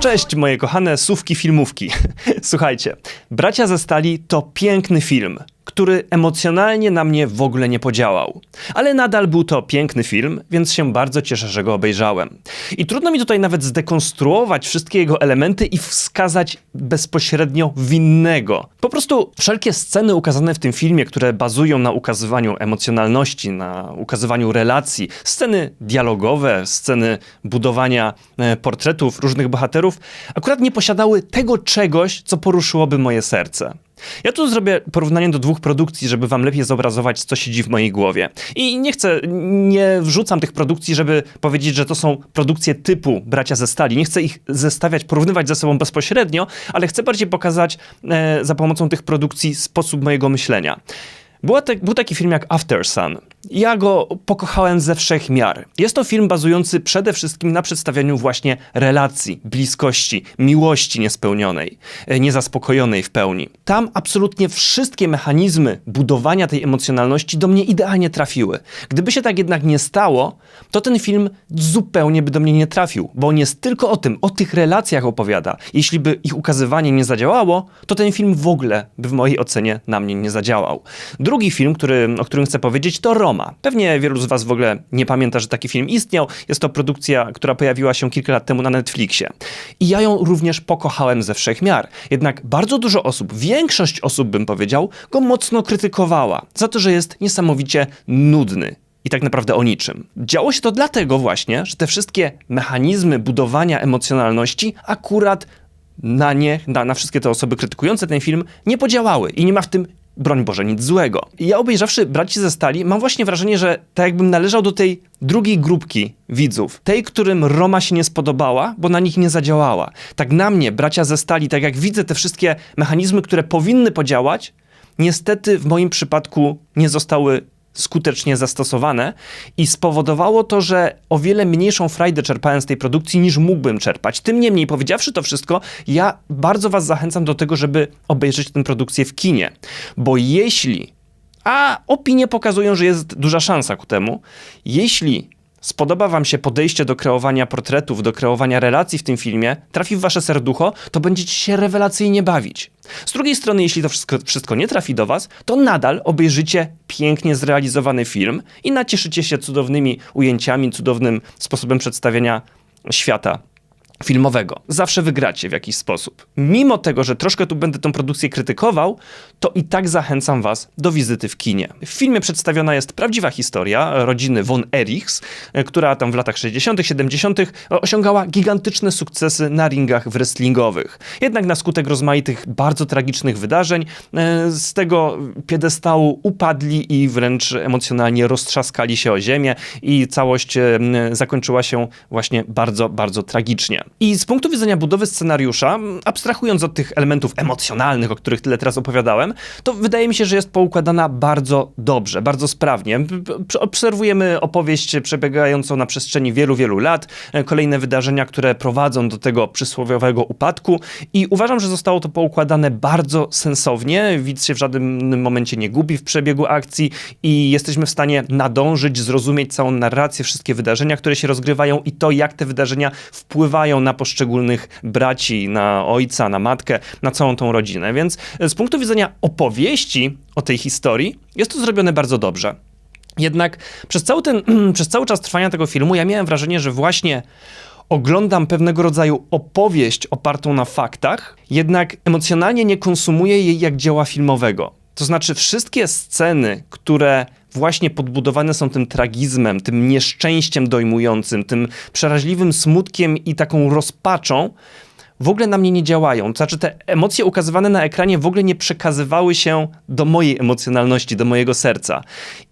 Cześć moje kochane słówki filmówki. Słuchajcie, Bracia ze Stali to piękny film, który emocjonalnie na mnie w ogóle nie podziałał. Ale nadal był to piękny film, więc się bardzo cieszę, że go obejrzałem. I trudno mi tutaj nawet zdekonstruować wszystkie jego elementy i wskazać bezpośrednio winnego. Po prostu wszelkie sceny ukazane w tym filmie, które bazują na ukazywaniu emocjonalności, na ukazywaniu relacji, sceny dialogowe, sceny budowania e, portretów różnych bohaterów, akurat nie posiadały tego czegoś, co poruszyłoby moje serce. Ja tu zrobię porównanie do dwóch produkcji, żeby wam lepiej zobrazować, co siedzi w mojej głowie. I nie chcę, nie wrzucam tych produkcji, żeby powiedzieć, że to są produkcje typu Bracia ze Stali. Nie chcę ich zestawiać, porównywać ze sobą bezpośrednio, ale chcę bardziej pokazać e, za pomocą tych produkcji sposób mojego myślenia. Była te, był taki film jak After Sun. Ja go pokochałem ze wszech miar. Jest to film bazujący przede wszystkim na przedstawianiu właśnie relacji, bliskości, miłości niespełnionej, e, niezaspokojonej w pełni. Tam absolutnie wszystkie mechanizmy budowania tej emocjonalności do mnie idealnie trafiły. Gdyby się tak jednak nie stało, to ten film zupełnie by do mnie nie trafił, bo on jest tylko o tym, o tych relacjach opowiada. Jeśli by ich ukazywanie nie zadziałało, to ten film w ogóle by w mojej ocenie na mnie nie zadziałał. Drugi film, który, o którym chcę powiedzieć, to Roma. Pewnie wielu z Was w ogóle nie pamięta, że taki film istniał. Jest to produkcja, która pojawiła się kilka lat temu na Netflixie. I ja ją również pokochałem ze wszech miar. Jednak bardzo dużo osób, większość osób bym powiedział, go mocno krytykowała za to, że jest niesamowicie nudny i tak naprawdę o niczym. Działo się to dlatego właśnie, że te wszystkie mechanizmy budowania emocjonalności akurat na nie, na, na wszystkie te osoby krytykujące ten film nie podziałały i nie ma w tym broń Boże, nic złego. I ja obejrzawszy Braci ze Stali, mam właśnie wrażenie, że tak jakbym należał do tej drugiej grupki widzów. Tej, którym Roma się nie spodobała, bo na nich nie zadziałała. Tak na mnie, Bracia ze Stali, tak jak widzę te wszystkie mechanizmy, które powinny podziałać, niestety w moim przypadku nie zostały skutecznie zastosowane i spowodowało to, że o wiele mniejszą frajdę czerpałem z tej produkcji niż mógłbym czerpać. Tym niemniej, powiedziawszy to wszystko, ja bardzo Was zachęcam do tego, żeby obejrzeć tę produkcję w kinie, bo jeśli, a opinie pokazują, że jest duża szansa ku temu, jeśli spodoba wam się podejście do kreowania portretów, do kreowania relacji w tym filmie, trafi w wasze serducho, to będziecie się rewelacyjnie bawić. Z drugiej strony, jeśli to wszystko, wszystko nie trafi do was, to nadal obejrzycie pięknie zrealizowany film i nacieszycie się cudownymi ujęciami, cudownym sposobem przedstawienia świata filmowego. Zawsze wygracie w jakiś sposób. Mimo tego, że troszkę tu będę tą produkcję krytykował, to i tak zachęcam was do wizyty w kinie. W filmie przedstawiona jest prawdziwa historia rodziny von Erichs, e, która tam w latach 60., 70. osiągała gigantyczne sukcesy na ringach wrestlingowych. Jednak na skutek rozmaitych bardzo tragicznych wydarzeń e, z tego piedestału upadli i wręcz emocjonalnie roztrzaskali się o ziemię i całość e, zakończyła się właśnie bardzo, bardzo tragicznie. I z punktu widzenia budowy scenariusza, abstrahując od tych elementów emocjonalnych, o których tyle teraz opowiadałem, to wydaje mi się, że jest poukładana bardzo dobrze, bardzo sprawnie. Obserwujemy opowieść przebiegającą na przestrzeni wielu, wielu lat, e, kolejne wydarzenia, które prowadzą do tego przysłowiowego upadku i uważam, że zostało to poukładane bardzo sensownie. Widz się w żadnym momencie nie gubi w przebiegu akcji i jesteśmy w stanie nadążyć, zrozumieć całą narrację, wszystkie wydarzenia, które się rozgrywają i to, jak te wydarzenia wpływają na poszczególnych braci, na ojca, na matkę, na całą tą rodzinę. Więc z punktu widzenia opowieści o tej historii jest to zrobione bardzo dobrze. Jednak przez cały, ten, przez cały czas trwania tego filmu ja miałem wrażenie, że właśnie oglądam pewnego rodzaju opowieść opartą na faktach, jednak emocjonalnie nie konsumuję jej jak dzieła filmowego. To znaczy, wszystkie sceny, które właśnie podbudowane są tym tragizmem, tym nieszczęściem dojmującym, tym przeraźliwym smutkiem i taką rozpaczą, w ogóle na mnie nie działają. To znaczy, te emocje ukazywane na ekranie w ogóle nie przekazywały się do mojej emocjonalności, do mojego serca.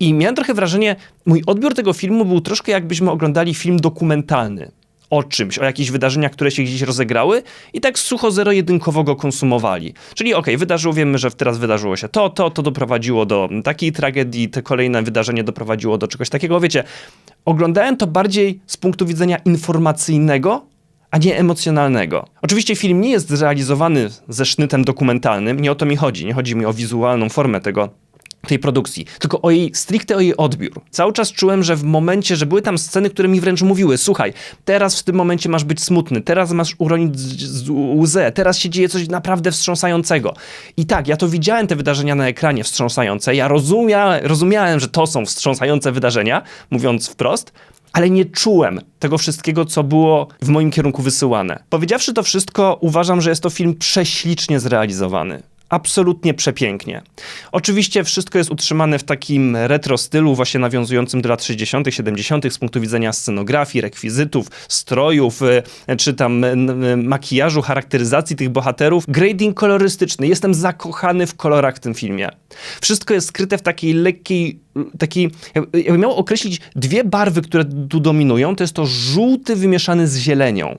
I miałem trochę wrażenie, mój odbiór tego filmu był troszkę jakbyśmy oglądali film dokumentalny o czymś, o jakichś wydarzeniach, które się gdzieś rozegrały i tak sucho zero-jedynkowo go konsumowali. Czyli okej, okay, wydarzyło, wiemy, że teraz wydarzyło się to, to, to doprowadziło do takiej tragedii, te kolejne wydarzenie doprowadziło do czegoś takiego. Wiecie, oglądałem to bardziej z punktu widzenia informacyjnego, a nie emocjonalnego. Oczywiście film nie jest zrealizowany ze sznytem dokumentalnym, nie o to mi chodzi, nie chodzi mi o wizualną formę tego tej produkcji, tylko o jej, stricte o jej odbiór. Cały czas czułem, że w momencie, że były tam sceny, które mi wręcz mówiły, słuchaj, teraz w tym momencie masz być smutny, teraz masz uronić łzę, teraz się dzieje coś naprawdę wstrząsającego. I tak, ja to widziałem te wydarzenia na ekranie wstrząsające, ja rozumia, rozumiałem, że to są wstrząsające wydarzenia, mówiąc wprost, ale nie czułem tego wszystkiego, co było w moim kierunku wysyłane. Powiedziawszy to wszystko, uważam, że jest to film prześlicznie zrealizowany. Absolutnie przepięknie. Oczywiście wszystko jest utrzymane w takim retro stylu, właśnie nawiązującym do lat 60., 70., z punktu widzenia scenografii, rekwizytów, strojów, e, czy tam n- e, makijażu, charakteryzacji tych bohaterów. Grading kolorystyczny. Jestem zakochany w kolorach w tym filmie. Wszystko jest skryte w takiej lekkiej, jakby jakby miał określić dwie barwy, które tu dominują, to jest to żółty wymieszany z zielenią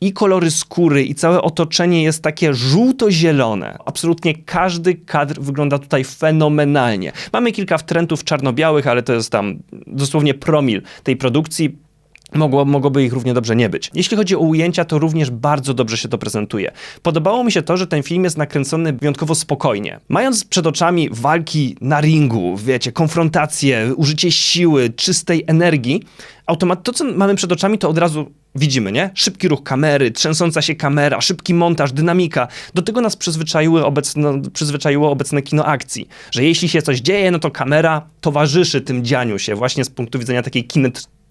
i kolory skóry, i całe otoczenie jest takie żółto-zielone. Absolutnie każdy kadr wygląda tutaj fenomenalnie. Mamy kilka wtrętów czarno-białych, ale to jest tam dosłownie promil tej produkcji. Mogło, mogłoby ich równie dobrze nie być. Jeśli chodzi o ujęcia, to również bardzo dobrze się to prezentuje. Podobało mi się to, że ten film jest nakręcony wyjątkowo spokojnie. Mając przed oczami walki na ringu, wiecie, konfrontacje, użycie siły, czystej energii, automat to, co mamy przed oczami, to od razu widzimy, nie? Szybki ruch kamery, trzęsąca się kamera, szybki montaż, dynamika. Do tego nas przyzwyczaiły obecne, przyzwyczaiło obecne kino akcji, że jeśli się coś dzieje, no to kamera towarzyszy tym dzianiu się właśnie z punktu widzenia takiej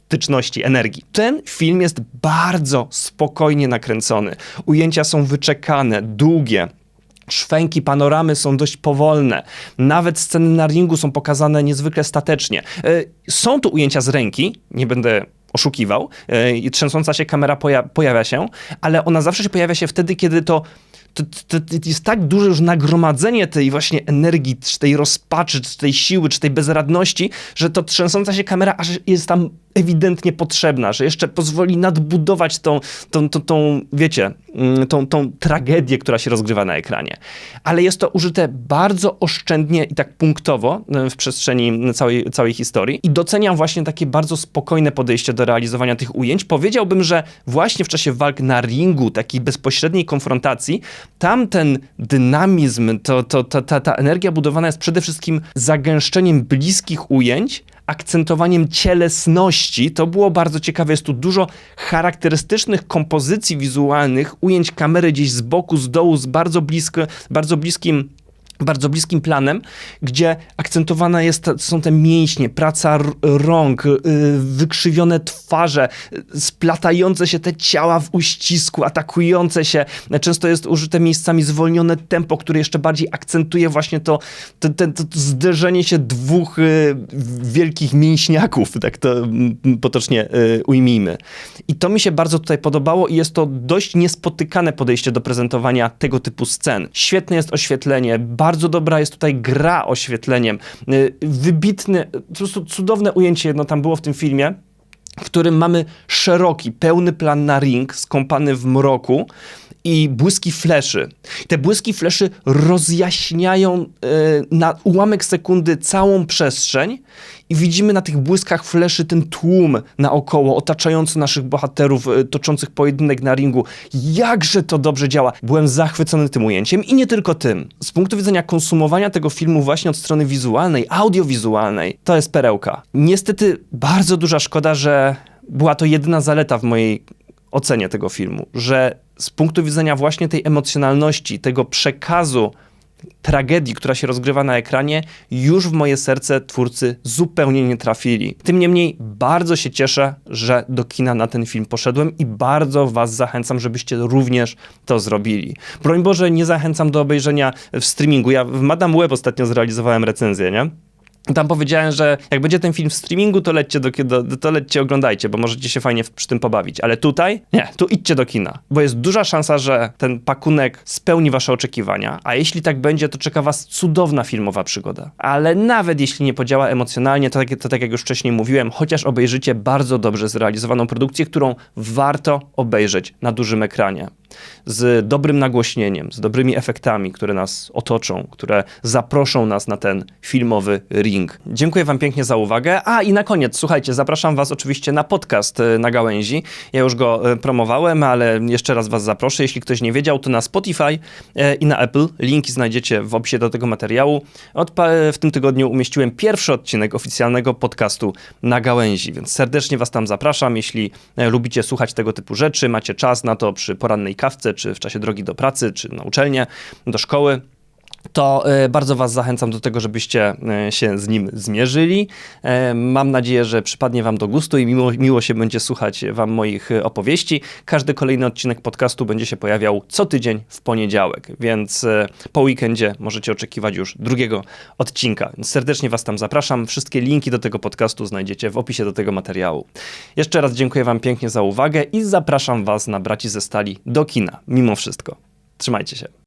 kinetyczności, energii. Ten film jest bardzo spokojnie nakręcony. Ujęcia są wyczekane, długie. Szwęki, panoramy są dość powolne. Nawet sceny na ringu są pokazane niezwykle statecznie. E, Są tu ujęcia z ręki, nie będę oszukiwał, e, i trzęsąca się kamera poja- pojawia się, ale ona zawsze się pojawia się wtedy, kiedy to to, to, to jest tak duże już nagromadzenie tej właśnie energii, czy tej rozpaczy, czy tej siły, czy tej bezradności, że to trzęsąca się kamera aż jest tam ewidentnie potrzebna, że jeszcze pozwoli nadbudować tą, tą, tą, tą wiecie, mm, tą, tą tragedię, która się rozgrywa na ekranie. Ale jest to użyte bardzo oszczędnie i tak punktowo e, w przestrzeni całej, całej historii i doceniam właśnie takie bardzo spokojne podejście do realizowania tych ujęć. Powiedziałbym, że właśnie w czasie walk na ringu, takiej bezpośredniej konfrontacji, tam ten dynamizm, to, to, to, ta, ta energia budowana jest przede wszystkim zagęszczeniem bliskich ujęć, akcentowaniem cielesności. To było bardzo ciekawe. Jest tu dużo charakterystycznych kompozycji wizualnych, ujęć kamery gdzieś z boku, z dołu, z bardzo blisko, bardzo bliskim bardzo bliskim planem, gdzie akcentowana jest, są te mięśnie, praca rąk, yy, wykrzywione twarze, yy, splatające się te ciała w uścisku, atakujące się. Często jest użyte miejscami zwolnione tempo, które jeszcze bardziej akcentuje właśnie to, to, to, to zderzenie się dwóch yy, wielkich mięśniaków, tak to potocznie ujmijmy. I to mi się bardzo tutaj podobało i jest to dość niespotykane podejście do prezentowania tego typu scen. Świetne jest oświetlenie, bardzo dobra jest tutaj gra oświetleniem, y, wybitne, po prostu cudowne ujęcie jedno tam było w tym filmie, w którym mamy szeroki, pełny plan na ring, skąpany w mroku i błyski fleszy. Te błyski fleszy rozjaśniają e, na ułamek sekundy całą przestrzeń i widzimy na tych błyskach fleszy ten tłum naokoło, otaczający naszych bohaterów, e, toczących pojedynek na ringu. Jakże to dobrze działa. Byłem zachwycony tym ujęciem i nie tylko tym. Z punktu widzenia konsumowania tego filmu właśnie od strony wizualnej, audiowizualnej, to jest perełka. Niestety bardzo duża szkoda, że była to jedyna zaleta w mojej ocenie tego filmu, że z punktu widzenia właśnie tej emocjonalności, tego przekazu tragedii, która się rozgrywa na ekranie, już w moje serce twórcy zupełnie nie trafili. Tym niemniej bardzo się cieszę, że do kina na ten film poszedłem i bardzo was zachęcam, żebyście również to zrobili. Broń Boże, nie zachęcam do obejrzenia w streamingu. Ja w Madame Web ostatnio zrealizowałem recenzję, nie? Tam powiedziałem, że jak będzie ten film w streamingu, to lećcie, do, do, to lećcie oglądajcie, bo możecie się fajnie w- przy tym pobawić. Ale tutaj? Nie, tu idźcie do kina, bo jest duża szansa, że ten pakunek spełni wasze oczekiwania, a jeśli tak będzie, to czeka was cudowna filmowa przygoda. Ale nawet jeśli nie podziała emocjonalnie, to, tak- to tak jak już wcześniej mówiłem, chociaż obejrzycie bardzo dobrze zrealizowaną produkcję, którą warto obejrzeć na dużym ekranie. Z dobrym nagłośnieniem, z dobrymi efektami, które nas otoczą, które zaproszą nas na ten filmowy ring. Dziękuję Wam pięknie za uwagę. A i na koniec, słuchajcie, zapraszam Was oczywiście na podcast e, na gałęzi. Ja już go e, promowałem, ale jeszcze raz Was zaproszę. Jeśli ktoś nie wiedział, to na Spotify e, i na Apple. Linki znajdziecie w opisie do tego materiału. W tym tygodniu umieściłem pierwszy odcinek oficjalnego podcastu na gałęzi, więc serdecznie Was tam zapraszam. Jeśli lubicie słuchać tego typu rzeczy, macie czas na to przy porannej czy w czasie drogi do pracy, czy na uczelnię, do szkoły, to e, bardzo Was zachęcam do tego, żebyście e, się z nim zmierzyli. E, Mam nadzieję, że przypadnie Wam do gustu i miło, miło się będzie słuchać Wam moich opowieści. Każdy kolejny odcinek podcastu będzie się pojawiał co tydzień w poniedziałek, więc po weekendzie możecie oczekiwać już drugiego odcinka. Serdecznie Was tam zapraszam. Wszystkie linki do tego podcastu znajdziecie w opisie do tego materiału. Jeszcze raz dziękuję Wam pięknie za uwagę i zapraszam Was na Braci ze Stali do kina, mimo wszystko. Trzymajcie się.